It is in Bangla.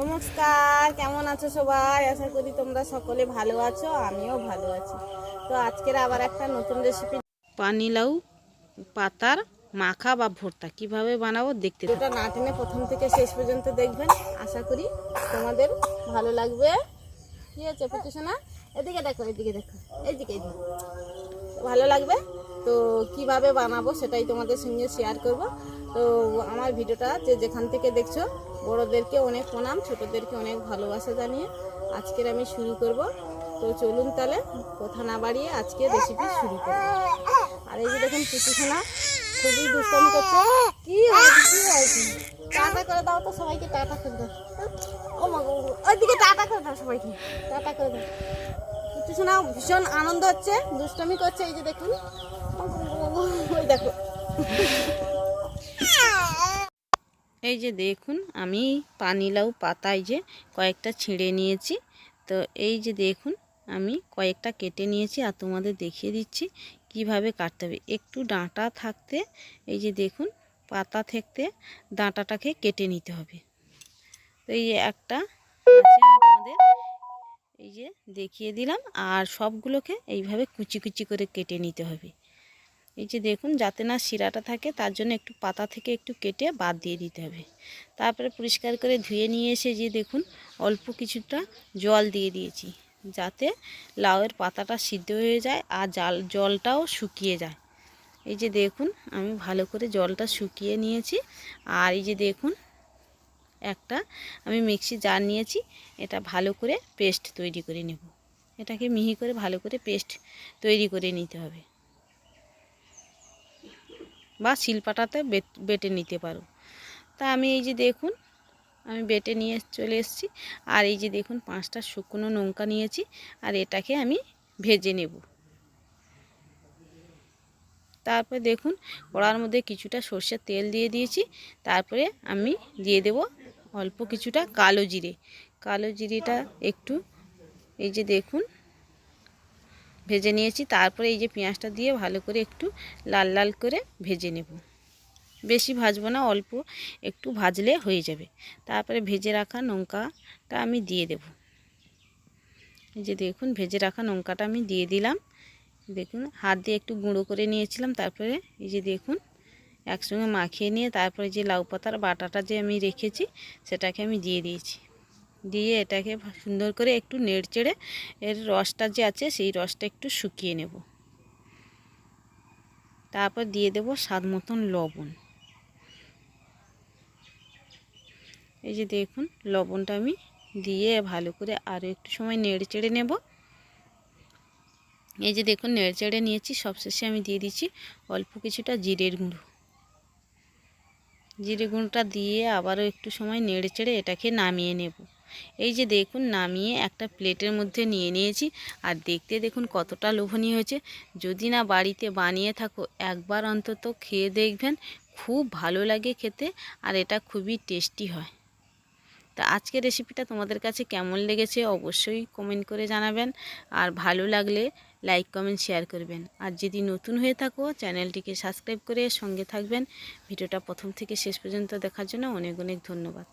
নমস্কার কেমন আছো সবাই? আশা করি তোমরা সকলে ভালো আছো আমিও ভালো আছি। তো আজকের আবার একটা নতুন রেসিপি পানিলাউ পাতার মাখা বা ভর্তা কীভাবে বানাবো দেখতে। ভিডিওটা না টেনে প্রথম থেকে শেষ পর্যন্ত দেখবেন। আশা করি তোমাদের ভালো লাগবে। কি আছে পুতুসোনা এদিকে দেখো এদিকে দেখো এইদিকে এদিকে। ভালো লাগবে। তো কীভাবে বানাবো সেটাই তোমাদের সঙ্গে শেয়ার করব। তো আমার ভিডিওটা যে যেখান থেকে দেখছ, বড়োদেরকে অনেক প্রণাম, ছোটোদেরকে অনেক ভালোবাসা জানিয়ে আজকের আমি শুরু করব। তো চলুন তাহলে, কথা না বাড়িয়ে আজকে রেসিপি শুরু করব আর এই যে দেখুন পুতুসোনা খুবই দুষ্টামি করছে। কি টাটা করে দাও তো সবাইকে, টাটা করে দাও। ও মা ওইদিকে টাটা করে দাও সবাইকে, টাটা করে দাও। পুতুসোনা ভীষণ আনন্দ হচ্ছে, দুষ্টামি করছে, এই যে দেখুন। ওই দেখো। এই যে দেখুন, আমি পানিলাউ পাতায় যে কয়েকটা ছিঁড়ে নিয়েছি। তো এই যে দেখুন, আমি কয়েকটা কেটে নিয়েছি আর তোমাদের দেখিয়ে দিচ্ছি কীভাবে কাটতে হবে। একটু ডাঁটা থাকতে, এই যে দেখুন, পাতা থাকতে, ডাঁটাটাকে কেটে নিতে হবে। তো এই একটা আছে এই যে দেখিয়ে দিলাম, আর সবগুলোকে এইভাবে কুচি কুচি করে কেটে নিতে হবে। এই যে দেখুন, যাতে না শিরাটা থাকে, তার জন্য একটু পাতা থেকে একটু কেটে বাদ দিয়ে দিতে হবে। তারপরে পরিষ্কার করে ধুয়ে নিয়ে এসে যে দেখুন, অল্প কিছুটা জল দিয়ে দিয়েছি, যাতে লাউয়ের পাতাটা সিদ্ধ হয়ে যায় আর জাল, জলটাও শুকিয়ে যায়। এই যে দেখুন, আমি ভালো করে জলটা শুকিয়ে নিয়েছি, আর এই যে দেখুন একটা আমি মিক্সি জার নিয়েছি, এটা ভালো করে পেস্ট তৈরি করে নেব। এটাকে মিহি করে ভালো করে পেস্ট তৈরি করে নিতে হবে। বা শিলপাটাতে বেটে নিতে পারো। তা আমি এই যে দেখুন, আমি বেটে নিয়ে চলে এসেছি। আর এই যে দেখুন, পাঁচটা শুকনো লঙ্কা নিয়েছি, আর এটাকে আমি ভেজে নেব। তারপরে দেখুন, কড়ার মধ্যে কিছুটা সর্ষের তেল দিয়ে দিয়েছি। তারপরে আমি দিয়ে দেব অল্প কিছুটা কালো জিরে। কালো জিরেটা একটু, এই যে দেখুন, ভেজে নিয়েছি। তারপরে এই যে পেঁয়াজটা দিয়ে ভালো করে একটু লাল লাল করে ভেজে নেব। বেশি ভাজবো না, অল্প একটু ভাজলে হয়ে যাবে। তারপরে ভেজে রাখা লঙ্কাটা আমি দিয়ে দেব। এই যে দেখুন, ভেজে রাখা লঙ্কাটা আমি দিয়ে দিলাম। দেখুন, হাত দিয়ে একটু গুঁড়ো করে নিয়েছিলাম। তারপরে এই যে দেখুন একসঙ্গে মাখিয়ে নিয়ে তারপরে যে লাউ পাতার বাটাটা যে আমি রেখেছি, সেটাকে আমি দিয়ে দিয়েছি। দিয়ে এটাকে সুন্দর করে একটু নেড়ে চেড়ে এর রসটা যে আছে, সেই রসটা একটু শুকিয়ে নেব। তারপর দিয়ে দেব স্বাদ মতন লবণ। এই যে দেখুন, লবণটা আমি দিয়ে ভালো করে আরও একটু সময় নেড়ে চেড়ে নেব। এই যে দেখুন, নেড়ে চেড়ে নিয়েছি, সবশেষে আমি দিয়ে দিচ্ছি অল্প কিছুটা জিরের গুঁড়ো। জিরে গুঁড়োটা দিয়ে আবারও একটু সময় নেড়ে চেড়ে এটাকে নামিয়ে নেব। এই যে দেখুন, নামিয়ে একটা প্লেটের মধ্যে নিয়ে নিয়েছি। আর দেখতে দেখুন কতটা লোভনীয় হয়েছে। যদি না বাড়িতে বানিয়ে থাকো, একবার অন্তত খেয়ে দেখবেন, খুব ভালো লাগে খেতে। আর এটা খুবই টেস্টি হয়। তা আজকের রেসিপিটা তোমাদের কাছে কেমন লেগেছে অবশ্যই কমেন্ট করে জানাবেন। আর ভালো লাগলে লাইক কমেন্ট শেয়ার করবেন। আর যদি নতুন হয়ে থাকো, চ্যানেলটিকে সাবস্ক্রাইব করে সঙ্গে থাকবেন। ভিডিওটা প্রথম থেকে শেষ পর্যন্ত দেখার জন্য অনেক অনেক ধন্যবাদ।